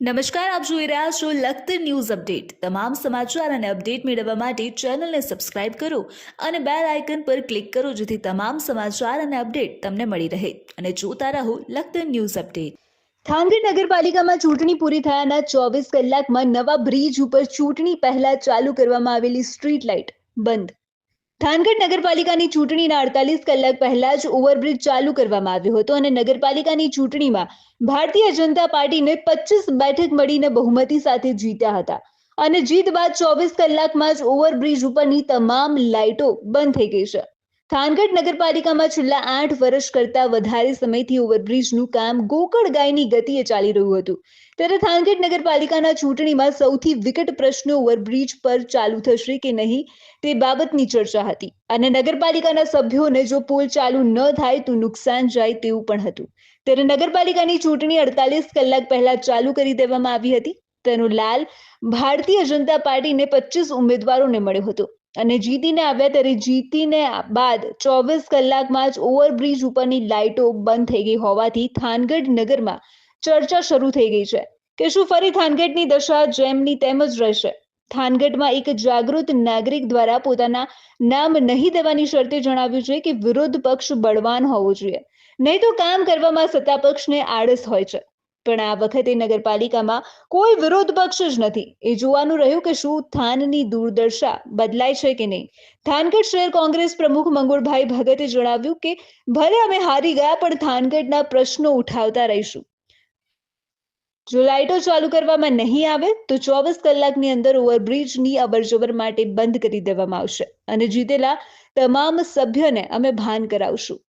નમસ્કાર, આપ જોઈ રહ્યા છો લખત ન્યૂઝ અપડેટ. તમામ સમાચાર અને અપડેટ મેળવવા માટે ચેનલને સબસ્ક્રાઇબ કરો અને બેલ આઇકન પર ક્લિક કરો જેથી તમામ સમાચાર અને અપડેટ તમને મળી રહે. અને જોતા રહો લખત ન્યૂઝ અપડેટ. થાનગઢ નગરપાલિકામાં ચૂંટણી પૂરી થયાના ચોવીસ કલાકમાં નવા બ્રિજ ઉપર ચૂંટણી પહેલા ચાલુ કરવામાં આવેલી સ્ટ્રીટ લાઇટ બંધ. થાનગઢ નગરપાલિકાની ચૂંટણીના અડતાલીસ કલાક પહેલા જ ઓવરબ્રિજ ચાલુ કરવામાં આવ્યો હતો અને નગરપાલિકાની ચૂંટણીમાં ભારતીય જનતા પાર્ટીને પચીસ બેઠક મળીને બહુમતી સાથે જીત્યા હતા. અને જીત બાદ ચોવીસ કલાકમાં જ ઓવરબ્રિજ ઉપરની તમામ લાઇટો બંધ થઈ ગઈ છે. થાનગઢ નગરપાલિકામાં છેલ્લા આઠ વર્ષ કરતા વધારે સમયથી ઓવરબ્રિજનું કામ ગોકળ ગાયની ગતિએ ચાલી રહ્યું હતું. ત્યારે થાનગઢ નગરપાલિકાના ચૂંટણીમાં સૌથી વિકટ પ્રશ્ન ઓવરબ્રિજ પર ચાલુ થશે કે નહીં તે બાબતની ચર્ચા હતી. અને નગરપાલિકાના સભ્યોને જો પોલ ચાલુ ન થાય તો નુકસાન જાય તેવું પણ હતું. ત્યારે નગરપાલિકાની ચૂંટણી અડતાલીસ કલાક પહેલા ચાલુ કરી દેવામાં આવી હતી. તેનો લાલ ભારતીય જનતા પાર્ટીને પચીસ ઉમેદવારોને મળ્યો હતો. અને જીતીને આવ્યા ત્યારે જીતીને બાદ ચોવીસ કલાકમાં જ ઓવરબ્રિજ ઉપરની લાઇટો બંધ થઈ ગઈ હોવાથી થાનગઢ નગરમાં ચર્ચા શરૂ થઈ ગઈ છે. કે શું ફરી થાનગઢની દશા જેમની તેમ જ રહેશે? થાનગઢમાં એક જાગૃત નાગરિક દ્વારા પોતાના નામ નહીં દેવાની શરતે જણાવ્યું છે કે વિરોધ પક્ષ બળવાન હોવો જોઈએ. નહીં તો કામ કરવામાં સત્તા પક્ષને આળસ હોય છે. પણ આ વખતે નગરપાલિકામાં કોઈ વિરોધ પક્ષ જ નથી. એ જોવાનું રહ્યું કે શું થાનની દુર્દશા બદલાય છે કે નહીં. થાનગઢ શહેર કોંગ્રેસ પ્રમુખ મંગુળભાઈ ભગતે જણાવ્યું કે, ભલે અમે હારી ગયા, પણ થાનગઢના પ્રશ્નો ઉઠાવતા રહીશું. જો લાઇટો ચાલુ કરવામાં નહીં આવે, તો ચોવીસ કલાકની અંદર ઓવરબ્રિજની અવરજવર માટે બંધ કરી દેવામાં આવશે. અને જીતેલા તમામ સભ્યોને અમે ભાન કરાવશું.